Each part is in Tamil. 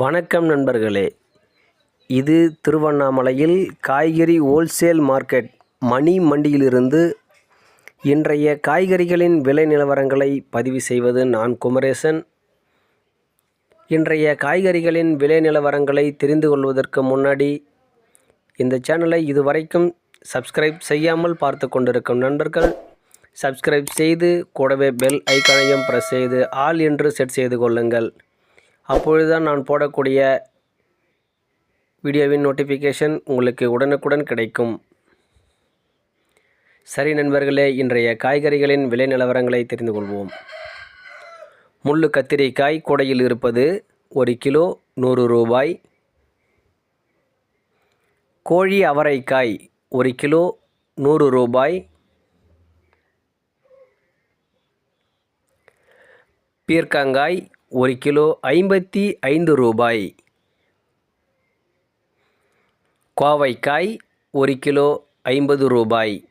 வணக்கம் நண்பர்களே. இது திருவண்ணாமலையில் காய்கறி ஹோல்சேல் மார்க்கெட் மணி மண்டியிலிருந்து இன்றைய காய்கறிகளின் விலை நிலவரங்களை பதிவு செய்வது நான் குமரேசன். இன்றைய காய்கறிகளின் விலை நிலவரங்களை தெரிந்து கொள்வதற்கு முன்னாடி இந்த சேனலை இதுவரைக்கும் சப்ஸ்கிரைப் செய்யாமல் பார்த்து கொண்டிருக்கும் நண்பர்கள் சப்ஸ்கிரைப் செய்து கூடவே பெல் ஐக்கானையும் ப்ரெஸ் செய்து ஆல் என்று செட் செய்து கொள்ளுங்கள். அப்பொழுதுதான் நான் போடக்கூடிய வீடியோவின் நோட்டிஃபிகேஷன் உங்களுக்கு உடனுக்குடன் கிடைக்கும். சரி நண்பர்களே இன்றைய காய்கறிகளின் விலை நிலவரங்களை தெரிந்து கொள்வோம். முள்ளு கத்திரிக்காய் கூடையில் இருப்பது ஒரு கிலோ நூறு ரூபாய். கோழி அவரைக்காய் ஒரு கிலோ நூறு ரூபாய். பீர்க்கங்காய் ஒரு கிலோ ஐம்பத்தி ஐந்து ரூபாய். கோவைக்காய் ஒரு கிலோ ஐம்பது ரூபாய்.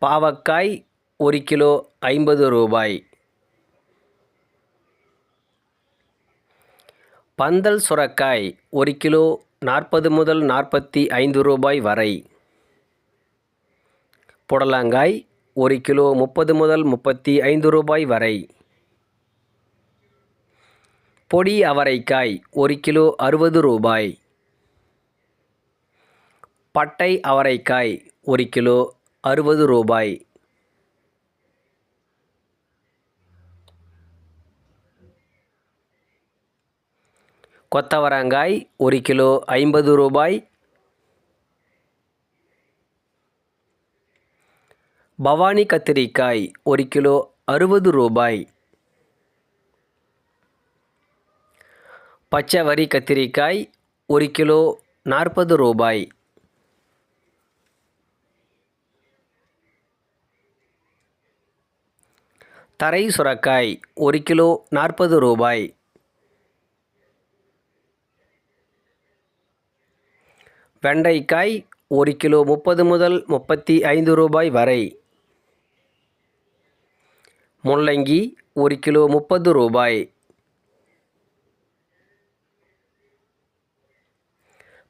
பாவக்காய் ஒரு கிலோ ஐம்பது ரூபாய். பந்தல் சுரக்காய் ஒரு கிலோ நாற்பது முதல் நாற்பத்தி ஐந்து ரூபாய் வரை. புடலங்காய் ஒரு கிலோ முப்பது முதல் முப்பத்தி ஐந்து ரூபாய் வரை. பொடி அவரைக்காய் ஒரு கிலோ அறுபது ரூபாய். பட்டை அவரைக்காய் ஒரு கிலோ அறுபது ரூபாய். கொத்தவரங்காய் ஒரு கிலோ ஐம்பது ரூபாய். பவானி கத்திரிக்காய் ஒரு கிலோ அறுபது ரூபாய். பச்சைவரி கத்திரிக்காய் ஒரு கிலோ நாற்பது ரூபாய். தரை சுரக்காய் ஒரு கிலோ நாற்பது ரூபாய். வெண்டைக்காய் ஒரு கிலோ முப்பது முதல் முப்பத்தி ஐந்து ரூபாய் வரை. முள்ளங்கி ஒரு கிலோ முப்பது ரூபாய்.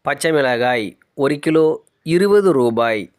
பச்சை மிளகாய் ஒரு கிலோ இருபது ரூபாய்.